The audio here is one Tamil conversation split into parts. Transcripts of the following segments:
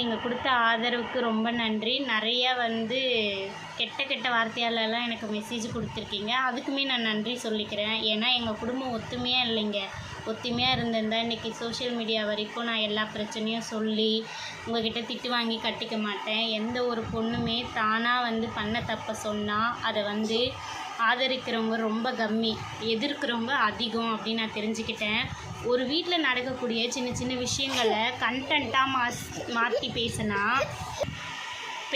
நீங்கள் கொடுத்த ஆதரவுக்கு ரொம்ப நன்றி. நிறையா வந்து கெட்ட கெட்ட வார்த்தையாலலாம் எனக்கு மெசேஜ் கொடுத்துருக்கீங்க. அதுக்குமே நான் நன்றி சொல்லிக்கிறேன். ஏன்னா எங்கள் குடும்பம் ஒத்துமையாக இல்லைங்க. ஒத்துமையாக இருந்திருந்தா இன்றைக்கி சோஷியல் மீடியா வரைக்கும் நான் எல்லா பிரச்சனையும் சொல்லி உங்ககிட்ட திட்டு வாங்கி கட்டிக்க மாட்டேன். எந்த ஒரு பொண்ணுமே தானாக வந்து பண்ண தப்பை சொன்னால் அதை வந்து ஆதரிக்கிறவங்க ரொம்ப கம்மி. எதிர்க்கிறவங்க அதிகம் அப்படின்னு நான் தெரிஞ்சுக்கிட்டேன். ஒரு வீட்டில் நடக்கக்கூடிய சின்ன சின்ன விஷயங்களை கண்டென்ட்டாக மாஸ் மாற்றி பேசினா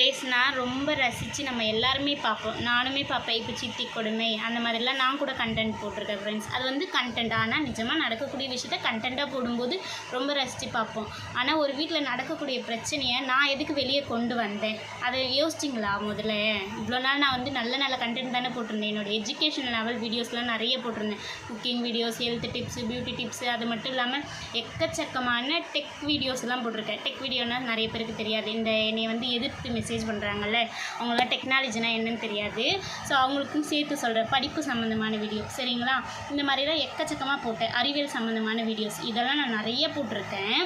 ஃபேஸ்னால் ரொம்ப ரசித்து நம்ம எல்லாருமே பார்ப்போம். நானுமே பார்ப்பேன். இப்போ சித்தி கொடுமை அந்த மாதிரிலாம் நான் கூட கண்டென்ட் போட்டிருக்கேன் ஃப்ரெண்ட்ஸ் அது வந்து கண்டென்ட் ஆனால் நிஜமாக நடக்கக்கூடிய விஷயத்த கண்டென்ட்டாக போடும்போது ரொம்ப ரசித்து பார்ப்போம். ஆனால் ஒரு வீட்டில் நடக்கக்கூடிய பிரச்சனையை நான் எதுக்கு வெளியே கொண்டு வந்தேன்? அதை யோசிச்சிங்களா முதல்ல? இவ்வளோ நாள் நான் வந்து நல்ல நல்ல கண்டென்ட் தானே போட்டிருந்தேன். என்னோட எஜுகேஷன் லெவல் வீடியோஸ்லாம் நிறைய போட்டிருந்தேன். Cooking videos health tips beauty tips அது மட்டும் இல்லாமல் எக்கச்சக்கமான டெக் வீடியோஸ்லாம் போட்டிருக்கேன். டெக் வீடியோனால் நிறைய பேருக்கு தெரியாது. இந்த என்னை வந்து எதிர்த்து மெசேஜ் பண்ணுறாங்கல்ல அவங்களாம் டெக்னாலஜினா என்னன்னு தெரியாது. ஸோ அவங்களுக்கும் சேர்த்து சொல்கிறேன் படிப்பு சம்மந்தமான வீடியோ சரிங்களா? இந்த மாதிரிலாம் எக்கச்சக்கமாக போட்டேன். அறிவியல் சம்மந்தமான வீடியோஸ் இதெல்லாம் நான் நிறைய போட்டிருக்கேன்.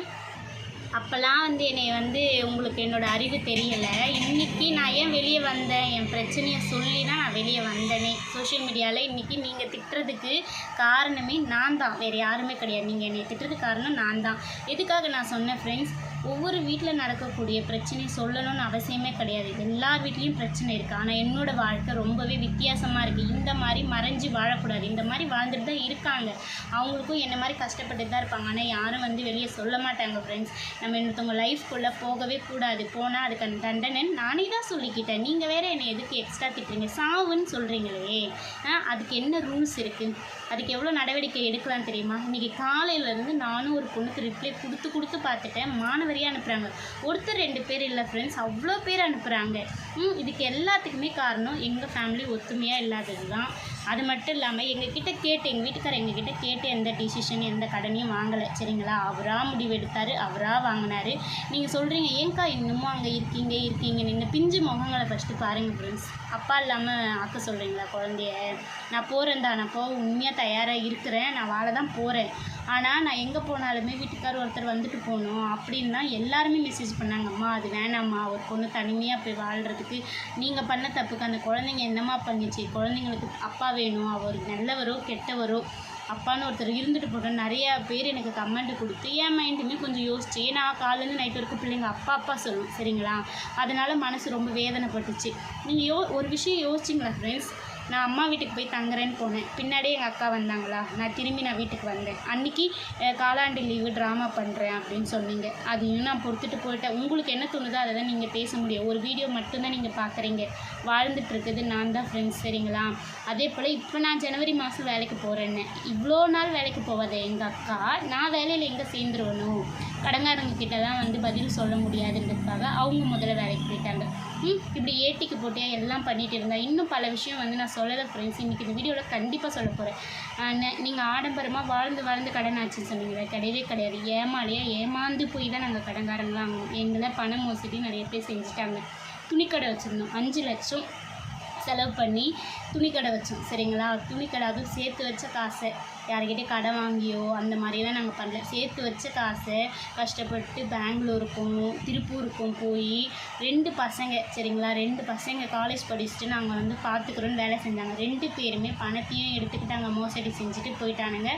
அப்போல்லாம் வந்து என்னை வந்து உங்களுக்கு என்னோட அறிவு தெரியலை. இன்றைக்கி நான் ஏன் வெளியே வந்தேன்? என் பிரச்சனையை சொல்லி தான் நான் வெளியே வந்தேனே. சோஷியல் மீடியாவில் இன்றைக்கி நீங்கள் திட்டுறதுக்கு காரணமே நான் தான் வேறு யாருமே கிடையாது. நீங்கள் என்னை திட்டுறதுக்கு காரணம் நான் தான் எதுக்காக நான் சொன்னேன் ஃப்ரெண்ட்ஸ் ஒவ்வொரு வீட்டில் நடக்கக்கூடிய பிரச்சனை சொல்லணும்னு அவசியமே கிடையாது. எல்லார் வீட்லேயும் பிரச்சனை இருக்குது ஆனால் என்னோடய வாழ்க்கை ரொம்பவே வித்தியாசமாக இருக்குது இந்த மாதிரி மறைஞ்சு வாழக்கூடாது. இந்த மாதிரி வாழ்ந்துட்டு தான் இருக்காங்க. அவங்களுக்கும் என்ன மாதிரி கஷ்டப்பட்டு தான் இருப்பாங்க. ஆனால் யாரும் வந்து வெளியே சொல்ல மாட்டாங்க ஃப்ரெண்ட்ஸ் நம்ம இன்னொருத்தவங்க லைஃப்குள்ளே போகவே கூடாது. போனால் அதுக்கான தண்டனைன்னு நானே தான் சொல்லிக்கிட்டேன். நீங்கள் வேறு என்னை எதுக்கு எக்ஸ்ட்ரா திட்டுறீங்க? சாவுன்னு சொல்கிறீங்களே அதுக்கு என்ன ரூல்ஸ் இருக்குது அதுக்கு எவ்வளோ நடவடிக்கை எடுக்கலாம் தெரியுமா? இன்றைக்கி காலையிலேருந்து நானும் ஒரு பொண்ணுக்கு ரிப்ளை கொடுத்து கொடுத்து பார்த்துட்டேன். மாணவர் மாதிரியே அனுப்புகிறாங்க ஒருத்தர் ரெண்டு பேர் இல்லை ஃப்ரெண்ட்ஸ் அவ்வளோ பேர் அனுப்புகிறாங்க ம் இதுக்கு எல்லாத்துக்குமே காரணம் எங்கள் ஃபேமிலி ஒத்துமையாக இல்லாதது தான். அது மட்டும் இல்லாமல் எங்ககிட்ட கேட்டு எங்கள் வீட்டுக்காரர் எங்ககிட்ட கேட்டு எந்த டிசிஷன் எந்த கடனையும் வாங்கலை. சரிங்களா? அவராக முடிவெடுத்தார் அவராக வாங்கினார். நீங்கள் சொல்கிறீங்க ஏன்க்கா இன்னமும் அங்கே இருக்கீங்க இருக்கீங்க நீங்கள் பிஞ்சு முகங்களை ஃபஸ்ட்டு பாருங்கள் ஃப்ரெண்ட்ஸ் அப்பா இல்லாமல் ஆக்க சொல்கிறீங்களா குழந்தைய? நான் போகிறேன் தான் நான் போக உண்மையாக தயாராக இருக்கிறேன். நான் வாழ தான் போகிறேன் ஆனால் நான் எங்கே போனாலுமே வீட்டுக்கார் ஒருத்தர் வந்துட்டு போகணும் அப்படின்னா எல்லாருமே மெசேஜ் பண்ணாங்கம்மா அது வேணாம்மா. ஒரு பொண்ணு தனிமையாக போய் வாழ்கிறதுக்கு நீங்கள் பண்ண தப்புக்கு அந்த குழந்தைங்க என்னம்மா பண்ணிச்சு குழந்தைங்களுக்கு அப்பா வேணும். அவர் நல்லவரோ கெட்டவரோ அப்பான்னு ஒருத்தர் இருந்துட்டு போட்டோம் நிறையா பேர் எனக்கு கமெண்ட் கொடுத்து என் மைண்டுமே கொஞ்சம் யோசிச்சு ஏன்னா காலேருந்து நைட் வரைக்கும் பிள்ளைங்க அப்பா அப்பா சொல்லும் சரிங்களா? அதனால் மனசு ரொம்ப வேதனைப்பட்டுச்சு. நீங்கள் யோ ஒரு விஷயம் யோசிச்சிங்களா ஃப்ரெண்ட்ஸ் நான் அம்மா வீட்டுக்கு போய் தங்குறேன்னு போனேன். பின்னாடியே எங்கள் அக்கா வந்தாங்களா? நான் திரும்பி நான் வீட்டுக்கு வந்தேன். அன்றைக்கி காலாண்டு லீவு ட்ராமா பண்ணுறேன் அப்படின்னு சொன்னீங்க. அதையும் நான் பொறுத்துட்டு போயிட்டேன். உங்களுக்கு என்ன தோணுதோ அதை தான் நீங்கள் பேச முடியும். ஒரு வீடியோ மட்டும்தான் நீங்கள் பார்க்குறீங்க. வாழ்ந்துட்டுருக்குது நான் தான் ஃப்ரெண்ட்ஸ் சரிங்களா? அதே போல் இப்போ நான் ஜனவரி மாதம் வேலைக்கு போகிறேன்னு இவ்வளோ நாள் வேலைக்கு போவாத எங்கள் அக்கா? நான் வேலையில் எங்கே சேர்ந்துருவணும்? கடங்காரங்க கிட்ட தான் வந்து பதில் சொல்ல முடியாதுன்றதுக்காக அவங்க முதல்ல வேலைக்கு போயிட்டாங்க. ம் இப்படி ஏட்டிக்கு போட்டியா எல்லாம் பண்ணிகிட்டு இருந்தால் இன்னும் பல விஷயம் வந்து நான் சொல்லலை ஃப்ரெண்ட்ஸ் இன்றைக்கி இந்த வீடியோவில் கண்டிப்பாக சொல்ல போகிறேன் நீங்கள் ஆடம்பரமாக வாழ்ந்து வாழ்ந்து கடன் ஆச்சுன்னு சொன்னீங்க கிடையவே கிடையாது. ஏமாலையாக ஏமாந்து போய் தான் நாங்கள் கடங்காரங்களாம் ஆகணும். எங்களை பண மோசடி நிறைய பேர் செஞ்சுட்டாங்க. துணிக்கடை வச்சுருந்தோம். அஞ்சு லட்சம் செலவு பண்ணி துணிக்கடை வச்சோம். சரிங்களா? துணிக்கடை அதுவும் சேர்த்து வச்ச காசை. யார்கிட்டே கடன் வாங்கியோ அந்த மாதிரியெல்லாம் நாங்கள் பண்ணல. சேர்த்து வச்ச காசை கஷ்டப்பட்டு பெங்களூருக்கும் திருப்பூருக்கும் போய் ரெண்டு பசங்க சரிங்களா? ரெண்டு பசங்க காலேஜ் படிச்சுட்டு நாங்கள் வந்து பார்த்துக்குறோன்னு வேலை செஞ்சாங்க. ரெண்டு பேருமே பணத்தையும் எடுத்துக்கிட்டாங்க. மோசடி செஞ்சுட்டு போயிட்டானுங்க.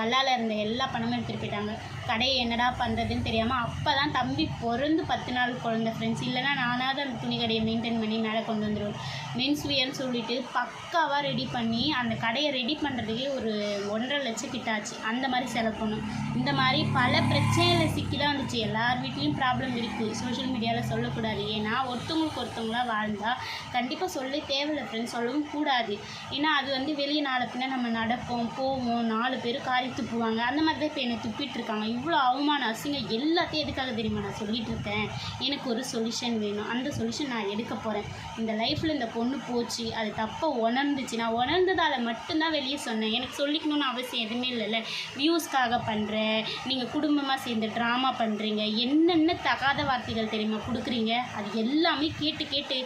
கல்லால் இருந்த எல்லா பணமும் எடுத்துகிட்டு போயிட்டாங்க. கடையை என்னடா பண்ணுறதுன்னு தெரியாமல் அப்போ தான் தம்பி பிறந்து பத்து நாள் குழந்த ஃப்ரெண்ட்ஸ் இல்லைனா நானாவது அந்த துணி கடையை மெயின்டைன் பண்ணி மேலே கொண்டு வந்துடுவோம் மென்ஸ் வியர்னு சொல்லிட்டு பக்காவாக ரெடி பண்ணி அந்த கடையை ரெடி பண்ணுறதுக்கே ஒரு ஒன்றரை லட்சம் கிட்ட ஆச்சு அந்த மாதிரி செலவு பண்ணும். இந்த மாதிரி பல பிரச்சனையில் சிக்கி தான் வந்துச்சு. எல்லார் வீட்லேயும் ப்ராப்ளம் இருக்குது சோஷியல் மீடியாவில் சொல்லக்கூடாது. ஏன்னா ஒருத்தவங்களுக்கு ஒருத்தவங்களாக வாழ்ந்தால் கண்டிப்பாக சொல்ல தேவையில்லை ஃப்ரெண்ட்ஸ் சொல்லவும் கூடாது. ஏன்னா அது வந்து வெளியே நாளை பின்ன நம்ம நடப்போம் போவோம் நாலு பேர் காரி துப்புவாங்க அந்த மாதிரி தான் இப்போ என்னை துப்பிட்டு இருக்காங்க. இவ்வளோ அவமான அசிங்கம் எல்லாத்தையும் எதுக்காக தெரியுமா? நான் சொல்லிட்டு இருக்கேன். எனக்கு ஒரு சொல்யூஷன் வேணும். அந்த சொல்யூஷன் நான் எடுக்க போகிறேன் இந்த லைஃப்பில் இந்த பொண்ணு போச்சு. அது தப்பை உணர்ந்துச்சு. நான் உணர்ந்ததால் மட்டும்தான் வெளியே சொன்னேன். எனக்கு சொல்லி காமிக்கணும்னு அவசியம் எதுவுமே இல்லைல்ல. வியூஸ்க்காக பண்ணுறேன் நீங்கள் குடும்பமாக சேர்ந்து ட்ராமா பண்ணுறீங்க என்னென்ன தகாத வார்த்தைகள் தெரியுமா கொடுக்குறீங்க? அது எல்லாமே கேட்டு கேட்டு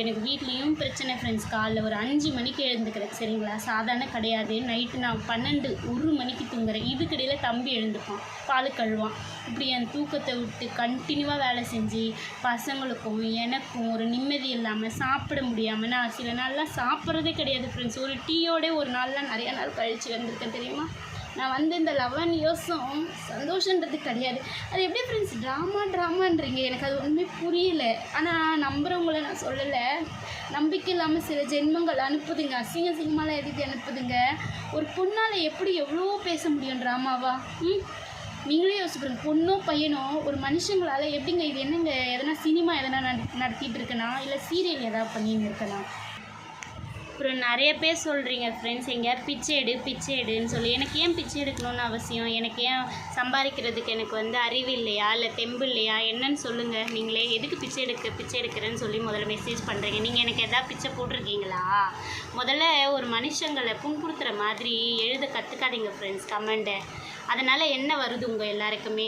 எனக்கு வீட்லேயும் பிரச்சனை ஃப்ரெண்ட்ஸ் காலைல ஒரு அஞ்சு மணிக்கு எழுந்துக்கிறேன். சரிங்களா? சாதாரண கிடையாது. நைட்டு நான் பன்னெண்டு ஒரு மணிக்கு தூங்குறேன். இதுக்கிடையில் தம்பி எழுந்துப்பான் பால் கழுவான். இப்படி என் தூக்கத்தை விட்டு கண்டினியூவாக வேலை செஞ்சு பசங்களுக்கும் எனக்கும் ஒரு நிம்மதி இல்லாமல் சாப்பிட முடியாமல் நான் சில நாள்லாம் சாப்பிட்றதே கிடையாது ஃப்ரெண்ட்ஸ் ஒரு டீயோட ஒரு நாள்லாம் நிறையா நாள் கழிச்சு இருந்திருக்கேன் தெரியுமா? நான் வந்து இந்த லெவன் இயர்ஸும் சந்தோஷன்றது கிடையாது. அது எப்படி ஃப்ரெண்ட்ஸ் ட்ராமா ட்ராமான்றீங்க எனக்கு அது ஒன்றுமே புரியல. ஆனால் நம்புகிறவங்கள நான் சொல்லலை. நம்பிக்கை இல்லாமல் சில ஜென்மங்கள் அனுப்புதுங்க. அசிங்க சிங்கமாலாம் எதுக்கு அனுப்புதுங்க? ஒரு பொண்ணால் எப்படி எவ்வளோ பேச முடியும் ட்ராமாவா ம்? நீங்களே யோசிப்பீங்க பொண்ணோ பையனோ ஒரு மனுஷங்களால் எப்படிங்க இது என்னங்க? எதனா சினிமா எதனா நட நடத்திட்டு இருக்கனா? இல்லை சீரியல் எதாவது பண்ணின்னு இருக்கனா? அப்புறம் நிறைய பேர் சொல்கிறீங்க ஃப்ரெண்ட்ஸ் எங்கேயா பிச்சை எடு பிச்சை எடுன்னு சொல்லி. எனக்கு ஏன் பிச்சை எடுக்கணும்னு அவசியம்? எனக்கு ஏன் சம்பாதிக்கிறதுக்கு எனக்கு வந்து அறிவு இல்லையா? இல்லை தெம்பு இல்லையா? என்னன்னு சொல்லுங்கள் நீங்களே எதுக்கு பிச்சை எடுக்க பிச்சை எடுக்கிறேன்னு சொல்லி முதல்ல மெசேஜ் பண்ணுறீங்க நீங்கள் எனக்கு எதாவது பிச்சை போட்டிருக்கீங்களா? முதல்ல ஒரு மனுஷங்களை புண்படுத்துகிற மாதிரி எழுத கற்றுக்காதீங்க ஃப்ரெண்ட்ஸ் கமெண்ட்டை அதனால் என்ன வருது உங்கள் எல்லாருக்குமே?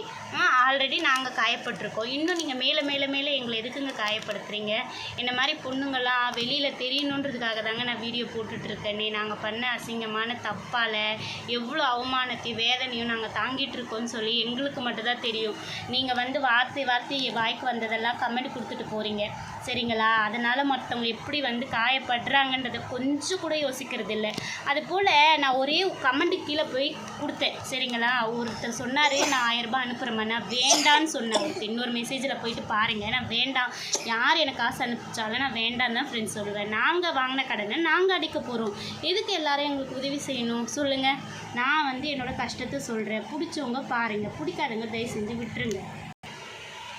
ஆல்ரெடி நாங்கள் காயப்பட்டிருக்கோம். இன்னும் நீங்கள் மேலே மேலே மேலே எங்களை எதுக்குங்க காயப்படுத்துறீங்க? இந்த மாதிரி பொண்ணுங்களாம் வெளியில் தெரியணுன்றதுக்காக தாங்க நான் வீடியோ போட்டுட்ருக்கேனே நாங்கள் பண்ண அசிங்கமான தப்பால் எவ்வளோ அவமானத்தையும் வேதனையும் நாங்கள் தாங்கிட்டு இருக்கோம்னு சொல்லி எங்களுக்கு மட்டும்தான் தெரியும். நீங்கள் வந்து வார்த்தை வார்த்தை வாய்க்கு வந்ததெல்லாம் கமெண்ட் கொடுத்துட்டு போகிறீங்க சரிங்களா? அதனால் மற்றவங்க எப்படி வந்து காயப்படுறாங்கன்றதை கொஞ்சம் கூட யோசிக்கிறது இல்லை அதுபோல் நான் ஒரே கமெண்ட் கீழே போய் கொடுத்தேன். சரிங்களா? ஒருத்தர் சொன்னார் நான் ஆயிரம் ரூபாய் அனுப்புகிறேம்மா நான் வேண்டான்னு சொன்னேன் இன்னொரு மெசேஜில் போயிட்டு பாருங்கள் நான் வேண்டாம். யார் எனக்கு காசு அனுப்பிச்சாலும் நான் வேண்டாம் தான் ஃப்ரெண்ட்ஸ் சொல்லுவேன். நாங்கள் வாங்கின கடனை நாங்கள் அடிக்க போகிறோம் எதுக்கு எல்லோரும் எங்களுக்கு உதவி செய்யணும்? சொல்லுங்கள் நான் வந்து என்னோடய கஷ்டத்தை சொல்கிறேன் பிடிச்சவங்க பாருங்கள் பிடிக்காதவங்க தயவு செஞ்சு விட்டுருங்க.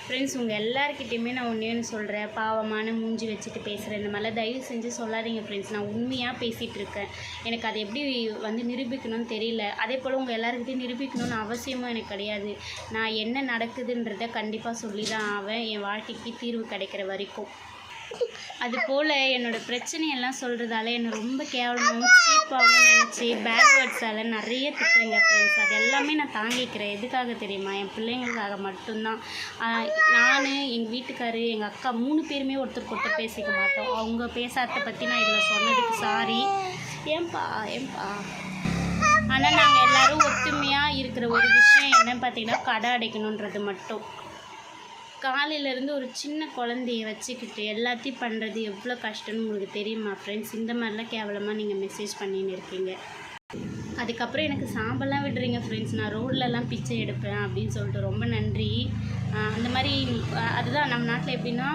ஃப்ரெண்ட்ஸ் உங்கள் எல்லாருக்கிட்டேயுமே நான் ஒன்றே ஒன்று சொல்கிறேன் பாவமான மூஞ்சி வச்சுட்டு பேசுகிறேன் இந்த மாதிரிலாம் தயவு செஞ்சு சொல்லாதீங்க ஃப்ரெண்ட்ஸ் நான் உண்மையாக பேசிகிட்டு இருக்கேன். எனக்கு அதை எப்படி வந்து நிரூபிக்கணும்னு தெரியல. அதே போல் உங்கள் எல்லாருக்கிட்டையும் நிரூபிக்கணும்னு அவசியமும் எனக்கு கிடையாது. நான் என்ன நடக்குதுன்றதை கண்டிப்பாக சொல்லி தான் ஆவேன். என் வாழ்க்கைக்கு தீர்வு கிடைக்கிற வரைக்கும். அதுபோல் என்னோடய பிரச்சனையெல்லாம் சொல்கிறதால என்னை ரொம்ப கேவலமாகவும் சீப்பாகவும் நினச்சி பேக்வேர்ட்ஸால் நிறைய திட்டுறீங்க ஃப்ரெண்ட்ஸ் அது எல்லாமே நான் தாங்கிக்கிறேன். எதுக்காக தெரியுமா? என் பிள்ளைங்களுக்காக மட்டும்தான். நான் எங்கள் வீட்டுக்காரு எங்கள் அக்கா மூணு பேருமே ஒருத்தர் ஒருத்தர் பேசிக்க மாட்டோம். அவங்க பேசாத பற்றி நான் இதில் சொன்னதுக்கு சாரி ஏன்பா ஏன்பா? ஆனால் நாங்கள் எல்லோரும் ஒத்துமையாக இருக்கிற ஒரு விஷயம் என்னன்னு பார்த்தீங்கன்னா கடை அடைக்கணுன்றது மட்டும். காலையிலேருந்து ஒரு சின்ன குழந்தைய வச்சுக்கிட்டு எல்லாத்தையும் பண்ணுறது எவ்வளோ கஷ்டம்னு உங்களுக்கு தெரியுமா ஃப்ரெண்ட்ஸ் இந்த மாதிரிலாம் கேவலமாக நீங்கள் மெசேஜ் பண்ணின்னு இருக்கீங்க. அதுக்கப்புறம் எனக்கு சாம்பல்லாம் விடுறீங்க ஃப்ரெண்ட்ஸ் நான் ரோட்லலாம் பிச்சை எடுப்பேன் அப்படின்னு சொல்லிட்டு ரொம்ப நன்றி. அந்த மாதிரி அதுதான் நம்ம நாட்டில் எப்படின்னா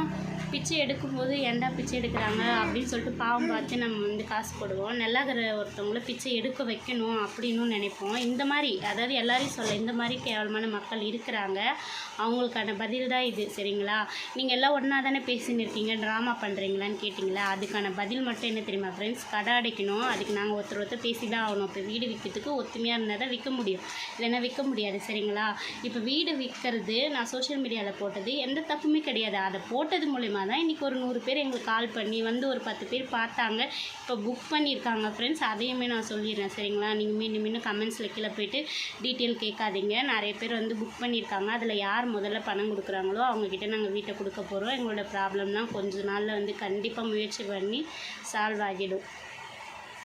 பிச்சை எடுக்கும்போது ஏன்டா பிச்சை எடுக்கிறாங்க அப்படின்னு சொல்லிட்டு பாவம் பார்த்து நம்ம வந்து காசு போடுவோம். நல்லாகிற ஒருத்தவங்கள பிச்சை எடுக்க வைக்கணும் அப்படின்னு நினைப்போம். இந்த மாதிரி அதாவது எல்லாரையும் சொல்ல இந்த மாதிரி கேவலமான மக்கள் இருக்கிறாங்க. அவங்களுக்கான பதில் தான் இது சரிங்களா? நீங்கள் எல்லாம் ஒன்றா தானே பேசின்னு இருக்கீங்க? ட்ராமா பண்ணுறீங்களான்னு கேட்டிங்களா? அதுக்கான பதில் மட்டும் என்ன தெரியுமா ஃப்ரெண்ட்ஸ் கடை அடைக்கணும். அதுக்கு நாங்கள் ஒருத்தர் ஒருத்தர் பேசி தான் ஆகணும். இப்போ வீடு விற்கிறதுக்கு ஒத்துமையாக இருந்தால் தான் விற்க முடியும். இல்லைன்னா விற்க முடியாது சரிங்களா? இப்போ வீடு விற்கிறது நான் சோஷியல் மீடியாவில் போட்டது எந்த தப்புமே கிடையாது. அதை போட்டது மூலிமா தான் இன்றைக்கி ஒரு நூறு பேர் எங்களுக்கு கால் பண்ணி வந்து ஒரு பத்து பேர் பார்த்தாங்க. இப்போ புக் பண்ணியிருக்காங்க ஃப்ரெண்ட்ஸ் அதையுமே நான் சொல்லிடுறேன். சரிங்களா? நீங்கள் மீண்டும் மீண்டும் கமெண்ட்ஸில் கீழே போயிட்டு டீட்டெயில் கேட்காதீங்க. நிறைய பேர் வந்து புக் பண்ணியிருக்காங்க அதில் யார் முதல்ல பணம் கொடுக்குறாங்களோ அவங்கக்கிட்ட நாங்கள் வீட்டை கொடுக்க போகிறோம் எங்களோட ப்ராப்ளம்லாம் கொஞ்ச நாளில் வந்து கண்டிப்பாக முயற்சி பண்ணி சால்வ் ஆகிடும்.